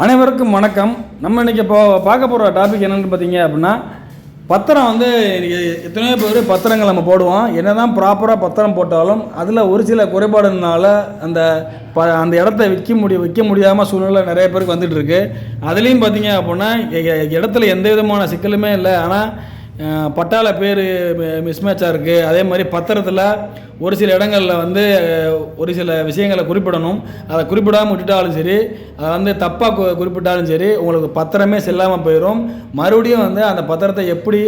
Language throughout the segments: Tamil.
அனைவருக்கும் வணக்கம். நம்ம இன்னைக்கு இப்போ பார்க்க போகிற டாபிக் என்னென்னு பார்த்தீங்க அப்படின்னா பத்திரம் வந்து இன்றைக்கி எத்தனையோ பேர் பத்திரங்கள் நம்ம போடுவோம். என்ன தான் ப்ராப்பராக பத்திரம் போட்டாலும் அதில் ஒரு சில குறைபாடுனால அந்த ப அந்த இடத்த விற்க முடிய விற்க முடியாமல் சூழ்நிலை நிறைய பேருக்கு வந்துட்டுருக்கு அதுலேயும் பார்த்தீங்க அப்படின்னா எ- இடத்துல எந்த விதமான சிக்கலுமே இல்லை. ஆனால் பட்டால பேர் மிஸ்மேட்சாக இருக்குது அதே மாதிரி பத்திரத்தில் ஒரு சில இடங்களில் வந்து ஒரு சில விஷயங்களை குறிப்பிடணும். அதை குறிப்பிடாமல் விட்டுட்டாலும் சரி அதை வந்து தப்பாக கு குறிப்பிட்டாலும் சரி உங்களுக்கு பத்திரமே செல்லாமல் போயிடும் மறுபடியும் வந்து அந்த பத்திரத்தை எப்படி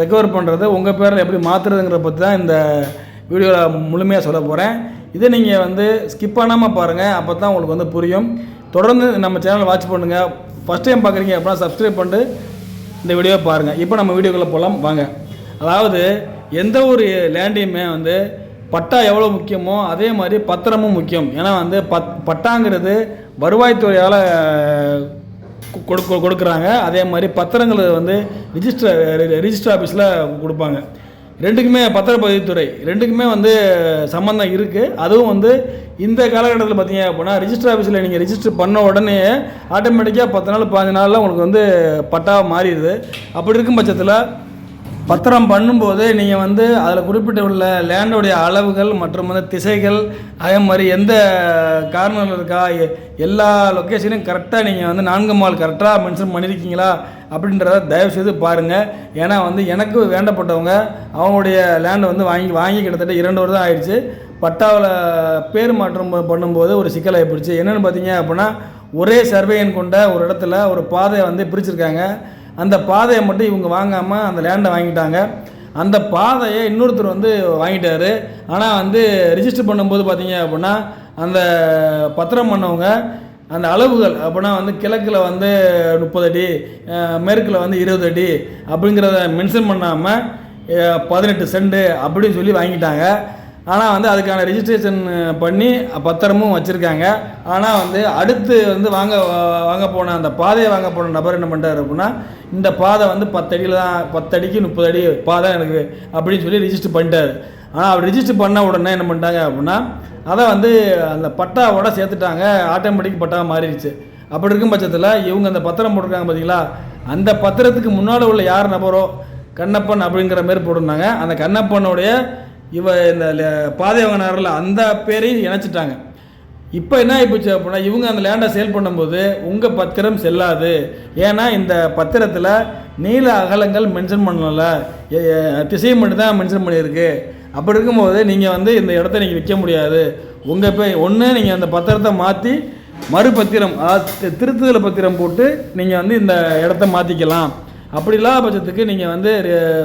ரெக்கவர் பண்ணுறது உங்கள் பேரில் எப்படி மாற்றுறதுங்கிற பற்றி தான் இந்த வீடியோவில் முழுமையாக சொல்ல போகிறேன் இதை நீங்கள் வந்து ஸ்கிப் பண்ணாமல் பாருங்கள் அப்போ தான் உங்களுக்கு வந்து புரியும். தொடர்ந்து நம்ம சேனலை வாட்ச் பண்ணுங்கள் ஃபஸ்ட் டைம் பார்க்குறீங்க அப்படின்னா சப்ஸ்கிரைப் பண்ணிட்டு இந்த வீடியோவை பாருங்கள் இப்போ நம்ம வீடியோக்குள்ளே போகலாம் வாங்க. அதாவது எந்த ஒரு லேண்டையுமே வந்து பட்டா எவ்வளோ முக்கியமோ அதே மாதிரி பத்திரமும் முக்கியம். ஏன்னா வந்து பத் பட்டாங்கிறது வருவாய்த்துறையால் கொடுக்க கொடுக்குறாங்க. அதே மாதிரி பத்திரங்களை வந்து ரிஜிஸ்டர் ரிஜிஸ்டர் ஆஃபீஸில் கொடுப்பாங்க. ரெண்டுக்குமே பத்திரப்பதிவுத்துறை ரெண்டுக்குமே வந்து சம்மந்தம் இருக்குது அதுவும் வந்து இந்த காலகட்டத்தில் பார்த்தீங்க அப்படின்னா ரிஜிஸ்டர் ஆஃபீஸில் நீங்கள் ரிஜிஸ்டர் பண்ண உடனே ஆட்டோமேட்டிக்காக பத்து நாள் பதினஞ்சு நாளில் உங்களுக்கு வந்து பட்டா மாறிடுது. அப்படி இருக்கும் பட்சத்தில் பத்திரம் பண்ணும்போது நீங்கள் வந்து அதில் குறிப்பிட்ட உள்ள லேண்டோடைய அளவுகள் மற்றும் வந்து திசைகள் அதே மாதிரி எந்த கார்னரில் இருக்கா எ- எல்லா லொக்கேஷனையும் கரெக்டாக நீங்கள் வந்து நான்கு மால் கரெக்டாக மென்ஷன் பண்ணியிருக்கீங்களா அப்படின்றத தயவு செய்து பாருங்கள் ஏன்னா வந்து எனக்கு வேண்டப்பட்டவங்க அவங்களுடைய லேண்டை வந்து வாங்கி வாங்கி கிட்டத்தட்ட இரண்டு வருடம் ஆயிடுச்சு. பட்டாவில் பேர் மாற்றம் பண்ணும்போது ஒரு சிக்கல் ஆகிப்பிடிச்சு என்னென்னு பார்த்தீங்க அப்படின்னா ஒரே சர்வேயன் கொண்ட ஒரு இடத்துல ஒரு பாதையை வந்து பிரிச்சிருக்காங்க. அந்த பாதையை மட்டும் இவங்க வாங்காமல் அந்த லேண்டை வாங்கிட்டாங்க. அந்த பாதையை இன்னொருத்தர் வந்து வாங்கிட்டார். ஆனால் வந்து ரிஜிஸ்டர் பண்ணும்போது பார்த்தீங்க அப்படின்னா அந்த பத்திரம் பண்ணவங்க அந்த அளவுகள் அப்படின்னா வந்து கிழக்கில் வந்து முப்பது அடி மேற்கில் வந்து இருபது அடி அப்படிங்கிறத மென்ஷன் பண்ணாமல் பதினெட்டு சென்ட் அப்படின்னு சொல்லி வாங்கிட்டாங்க. ஆனால் வந்து அதுக்கான ரிஜிஸ்ட்ரேஷன் பண்ணி பத்திரமும் வச்சுருக்காங்க. ஆனால் வந்து அடுத்து வந்து வாங்க வாங்க போன அந்த பாதையை வாங்க போன நபர் என்ன பண்ணிட்டாரு அப்படின்னா இந்த பாதை வந்து பத்தடியில் தான் பத்தடிக்கு முப்பது அடி பாதை எனக்கு அப்படின்னு சொல்லி ரிஜிஸ்டர் பண்ணிட்டாரு. ஆனால் அவர் ரிஜிஸ்டர் பண்ண உடனே என்ன பண்ணிட்டாங்க அப்படின்னா அதை வந்து அந்த பட்டாவோட சேர்த்துட்டாங்க. ஆட்டோமேட்டிக் பட்டா மாறிடுச்சு. அப்படி இருக்கும் பட்சத்தில் இவங்க அந்த பத்திரம் போட்டிருக்காங்க பார்த்தீங்களா அந்த பத்திரத்துக்கு முன்னால் உள்ள யார் நபரோ கண்ணப்பன் அப்படிங்கிற மாதிரி போட்டிருந்தாங்க. அந்த கண்ணப்பனுடைய இவ இந்த ல- பாதை வாங்கினாரில் அந்த பேரையும் இணைச்சிட்டாங்க. இப்போ என்ன ஆகிப்போச்சு அப்படின்னா இவங்க அந்த லேண்டை சேல் பண்ணும்போது உங்கள் பத்திரம் செல்லாது. ஏன்னா இந்த பத்திரத்தில் நீள அகலங்கள் மென்ஷன் பண்ணல. திசையை திசை மட்டும் தான் மென்ஷன் பண்ணியிருக்கு. அப்படி இருக்கும்போது நீங்கள் வந்து இந்த இடத்த நீங்கள் விற்க முடியாது. உங்கள் பே ஒன்று நீங்கள் அந்த பத்திரத்தை மாற்றி மறுபத்திரம் அதாவது திருத்துதல் பத்திரம் போட்டு நீங்கள் வந்து இந்த இடத்த மாற்றிக்கலாம் அப்படி இல்லாத பட்சத்துக்கு நீங்கள் வந்து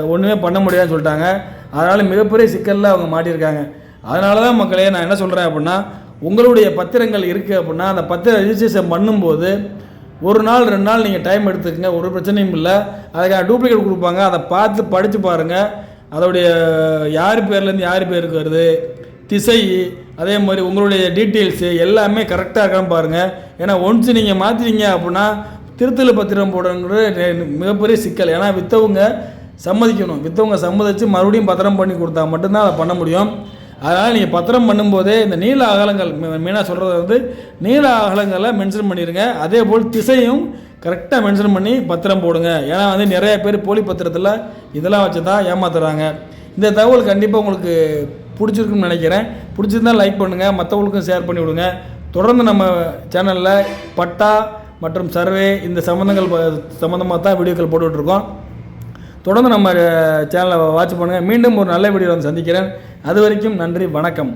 ஒன்றுமே பண்ண முடியாதுன்னு சொல்லிட்டாங்க. அதனால் மிகப்பெரிய சிக்கலில் அவங்க மாட்டியிருக்காங்க. அதனால தான் மக்களே நான் என்ன சொல்கிறேன் அப்படின்னா உங்களுடைய பத்திரங்கள் இருக்குது அப்படின்னா அந்த பத்திர ரிஜிஸ்ட்ரேஷன் பண்ணும்போது ஒரு நாள் ரெண்டு நாள் நீங்கள் டைம் எடுத்துக்கங்க ஒரு பிரச்சனையும் இல்லை. அதுக்கான டூப்ளிகேட் கொடுப்பாங்க. அதை பார்த்து படித்து பாருங்கள் அதோடைய யார் பேர்லேருந்து யார் பேருக்கு வருது திசை அதே மாதிரி உங்களுடைய டீட்டெயில்ஸு எல்லாமே கரெக்டாக இருக்கான்னு பாருங்கள் ஏன்னா ஒன்ஸ் நீங்கள் மாற்றினீங்க அப்படின்னா திருத்தல பத்திரம் போடுறது மிகப்பெரிய சிக்கல். ஏன்னா விற்றவங்க சம்மதிக்கணும். விற்றவங்க சம்மதித்து மறுபடியும் பத்திரம் பண்ணி கொடுத்தா மட்டும்தான் அதை பண்ண முடியும். அதனால் நீங்கள் பத்திரம் பண்ணும்போதே இந்த நீள அகலங்கள் மெயினாக சொல்கிறது வந்து நீள அகலங்களை மென்ஷன் பண்ணிடுங்க அதே போல் திசையும் கரெக்டாக மென்ஷன் பண்ணி பத்திரம் போடுங்க. ஏன்னா வந்து நிறைய பேர் போலி பத்திரத்தில் இதெல்லாம் வச்சு தான் ஏமாத்துறாங்க. இந்த தகவல் கண்டிப்பாக உங்களுக்கு பிடிச்சிருக்குன்னு நினைக்கிறேன். பிடிச்சிருந்தா லைக் பண்ணுங்கள் மற்றவங்களுக்கும் ஷேர் பண்ணி விடுங்க. தொடர்ந்து நம்ம சேனலில் பட்டா மற்றும் சர்வே இந்த சம்மந்தங்கள் சம்மந்தமாக தான் வீடியோக்கள் போட்டுட்ருக்கோம் தொடர்ந்து நம்ம சேனலை வாட்ச் பண்ணுங்கள் மீண்டும் ஒரு நல்ல வீடியோ வந்து சந்திக்கிறேன். அது வரைக்கும் நன்றி வணக்கம்.